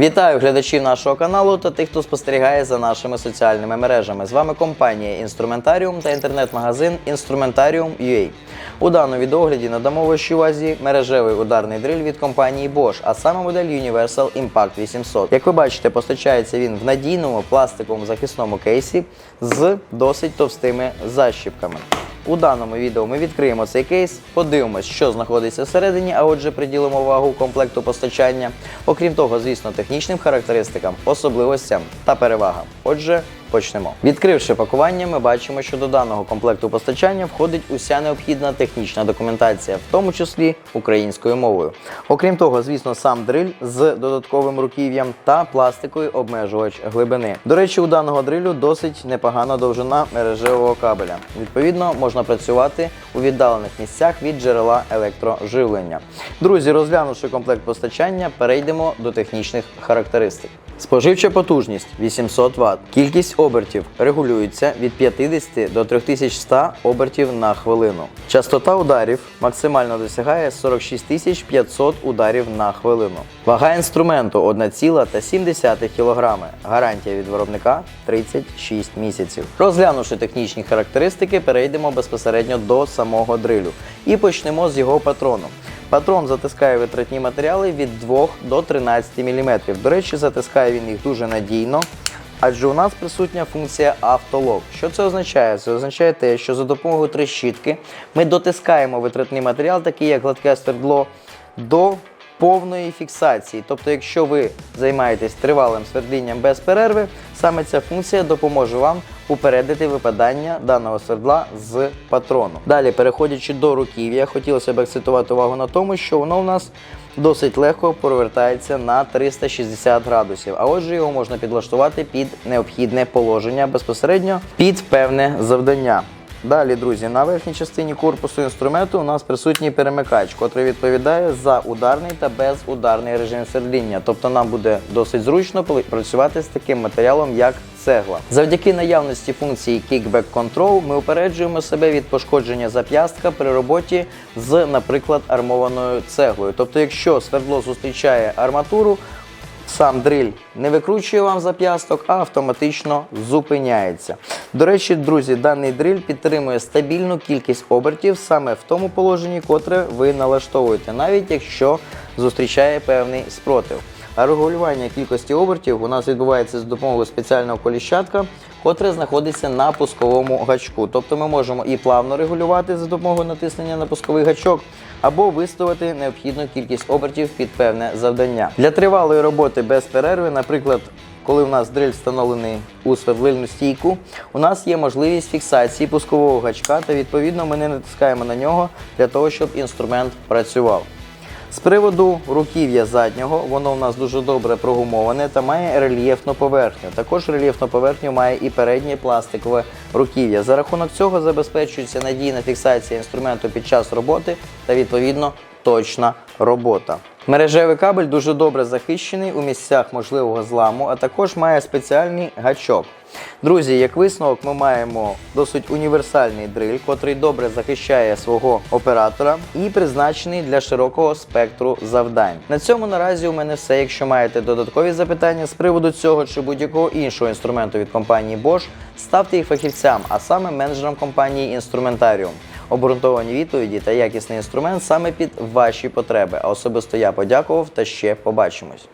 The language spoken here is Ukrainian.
Вітаю глядачів нашого каналу та тих, хто спостерігає за нашими соціальними мережами. З вами компанія Інструментаріум та інтернет-магазин Instrumentarium.ua. У даному відеогляді надамо вашій увазі мережевий ударний дриль від компанії Bosch, а саме модель Universal Impact 800. Як ви бачите, постачається він в надійному пластиковому захисному кейсі з досить товстими защіпками. У даному відео ми відкриємо цей кейс, подивимось, що знаходиться всередині, а отже, приділимо увагу комплекту постачання. Окрім того, звісно, технічним характеристикам, особливостям та перевагам. Отже, почнемо. Відкривши пакування, ми бачимо, що до даного комплекту постачання входить уся необхідна технічна документація, в тому числі українською мовою. Окрім того, звісно, сам дриль з додатковим руків'ям та пластиковий обмежувач глибини. До речі, у даного дрилю досить непогана довжина мережевого кабеля. Відповідно, можна працювати у віддалених місцях від джерела електроживлення. Друзі, розглянувши комплект постачання, перейдемо до технічних характеристик. Споживча потужність 800 Вт. Кількість обертів регулюється від 50 до 3100 обертів на хвилину. Частота ударів максимально досягає 46 500 ударів на хвилину. Вага інструменту 1,7 кг. Гарантія від виробника 36 місяців. Розглянувши технічні характеристики, перейдемо безпосередньо до самого дрилю і почнемо з його патрону. Патрон затискає витратні матеріали від 2 до 13 мм. До речі, затискає він їх дуже надійно. Адже у нас присутня функція автолог. Що це означає? Це означає те, що за допомогою трещітки ми дотискаємо витратний матеріал, такий як гладке свердло, до повної фіксації. Тобто, якщо ви займаєтесь тривалим свердлінням без перерви, саме ця функція допоможе вам упередити випадання даного свердла з патрону. Далі, переходячи до руків'я, хотілося б акцентувати увагу на тому, що воно у нас досить легко провертається на 360 градусів. А отже, його можна підлаштувати під необхідне положення безпосередньо під певне завдання. Далі, друзі, на верхній частині корпусу інструменту у нас присутній перемикач, котрий відповідає за ударний та безударний режим свердління. Тобто нам буде досить зручно працювати з таким матеріалом, як цегла. Завдяки наявності функції Kickback Control ми упереджуємо себе від пошкодження зап'ястка при роботі з, наприклад, армованою цеглою. Тобто, якщо свердло зустрічає арматуру, Сам дриль не викручує вам зап'ясток, а автоматично зупиняється. До речі, друзі, даний дриль підтримує стабільну кількість обертів саме в тому положенні, котре ви налаштовуєте, навіть якщо зустрічає певний спротив. А регулювання кількості обертів у нас відбувається з допомогою спеціального коліщатка, котре знаходиться на пусковому гачку. Тобто ми можемо і плавно регулювати за допомогою натиснення на пусковий гачок, або виставити необхідну кількість обертів під певне завдання. Для тривалої роботи без перерви, наприклад, коли у нас дриль встановлений у свердлильну стійку, у нас є можливість фіксації пускового гачка, та відповідно ми не натискаємо на нього для того, щоб інструмент працював. З приводу руків'я заднього, воно у нас дуже добре прогумоване та має рельєфну поверхню. Також рельєфну поверхню має і переднє пластикове руків'я. За рахунок цього забезпечується надійна фіксація інструменту під час роботи та відповідно точна робота. Мережевий кабель дуже добре захищений у місцях можливого зламу, а також має спеціальний гачок. Друзі, як висновок, ми маємо досить універсальний дриль, котрий добре захищає свого оператора і призначений для широкого спектру завдань. На цьому наразі у мене все. Якщо маєте додаткові запитання з приводу цього чи будь-якого іншого інструменту від компанії Bosch, ставте їх фахівцям, а саме менеджерам компанії Instrumentarium. Обґрунтовані відповіді та якісний інструмент саме під ваші потреби. А особисто я подякував та ще побачимось.